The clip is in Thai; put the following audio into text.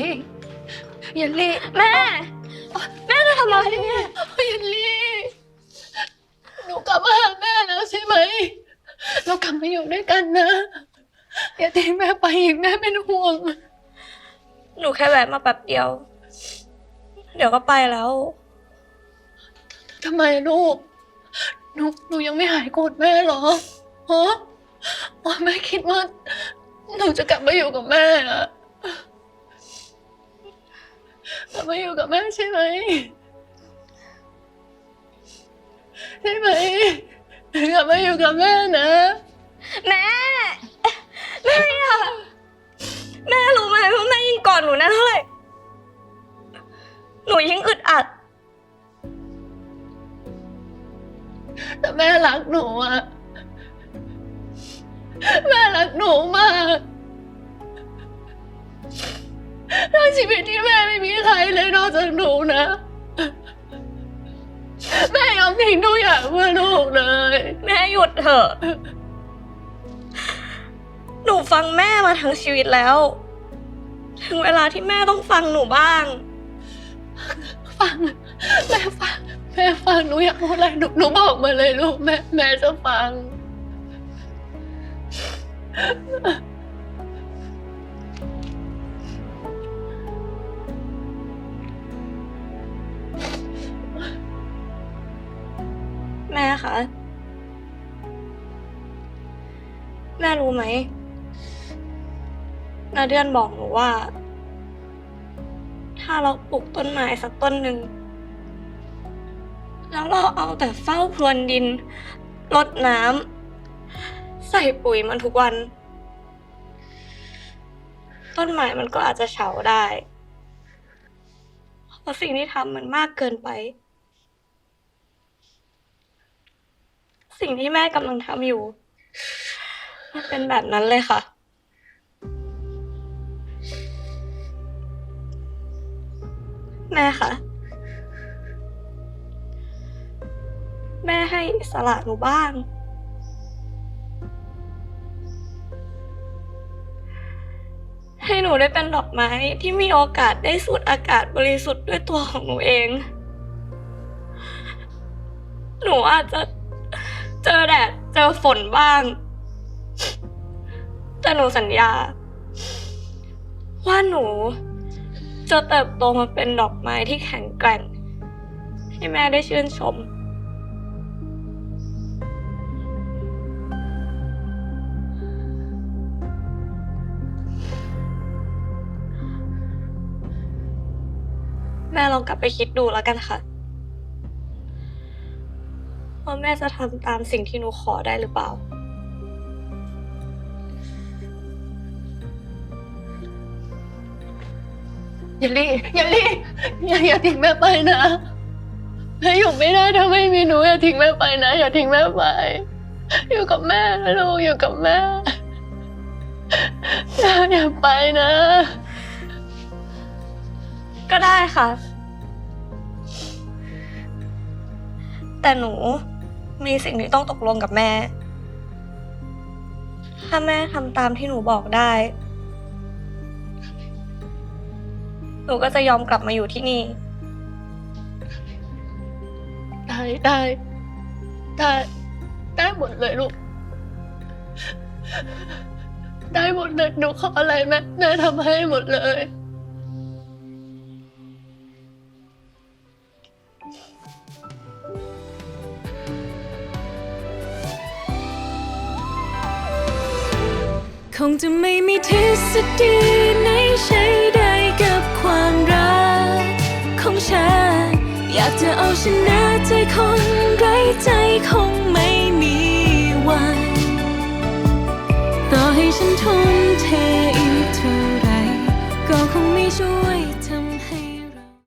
ลี่เยลลี่แม่ แม่จะทำอะไรเนี่ยเยลลี่หนูกลับมาหาแม่แล้วใช่ไหม เรากลับมาอยู่ด้วยกันนะ อย่าทิ้งแม่ไปอีกแม่เป็นห่วง หนูแค่แวะมาแป๊บเดียว เดี๋ยวก็ไปแล้วทำไมลูก หนูหนูยังไม่หายโกรธแม่เหรอฮะว่าแม่คิดว่า หนูจะกลับมาอยู่กับแม่อะ กลับมาอยู่กับแม่ใช่ไหมใช่ไหมกลับมาอยู่กับแม่นะ แม่แม่อะแม่รู้ไหมว่าแม่ยิ่งกอดหนูนั่นเท่าไหร่หนูยิ่งอึดอัด แต่แม่รักหนูอะแม่รักหนูมาก ทั้งชีวิตที่แม่ไม่มีใครเลยนอกจากหนูนะ แม่ยอมทิ้งทุกอย่างเพื่อลูกเลย แม่หยุดเถอะ หนูฟังแม่มาทั้งชีวิตแล้ว ถึงเวลาที่แม่ต้องฟังหนูบ้าง ฟัง แม่ฟัง แม่ฟังหนูอยากพูดอะไรหนูหนูบอกมาเลยลูกแม่แม่จะฟัง แม่คะ แม่รู้ไหมนาเดือนบอกหนูว่า ถ้าเราปลูกต้นไม้สักต้นหนึ่ง แล้วเราเอาแต่เฝ้าพรวนดินรดน้ำใส่ปุ๋ยมันทุกวัน ต้นไม้มันก็อาจจะเฉาได้ เพราะสิ่งที่ทำมันมากเกินไป สิ่งที่แม่กำลังทำอยู่ มันเป็นแบบนั้นเลยค่ะ แม่คะแม่ให้อิสละหนูบ้าง ให้หนูได้เป็นดอกไม้ที่มีโอกาสได้สูดอากาศบริสุทธิ์ด้วยตัวของหนูเอง หนูอาจจะ เจอแดด เจอฝนบ้าง แต่หนูสัญญา ว่าหนู จะเติบโตมาเป็นดอกไม้ที่แข็งแกร่ง ให้แม่ได้ชื่นชม แม่ลองกลับไปคิดดูแล้วกันค่ะ ว่าแม่จะทำตามสิ่งที่หนูขอได้หรือเปล่า อย่าลี่อย่าลี่อย่าอย่าทิ้งแม่ไปนะแม่อยู่ไม่ได้ถ้าไม่มีหนูอย่าทิ้งแม่ไปนะ อย่าทิ้งแม่ไป อยู่กับแม่นะลูกอยู่กับแม่อย่าอย่าไปนะ ก็ได้ค่ะ แต่หนู มีสิ่งที่ต้องตกลงกับแม่ ถ้าแม่ทำตามที่หนูบอกได้ หนูก็จะยอมกลับมาอยู่ที่นี่ ได้ได้ได้ได้หมดเลยลูก ได้หมดเลยหนูขออะไรแม่แม่ทำให้หมดเลย คงจะไม่มีทฤษฎีไหนใช้ได้กับความรักของฉัน อยากจะเอาชนะใจคนไร้ใจคงไม่มีวัน ต่อให้ฉันทุ่ม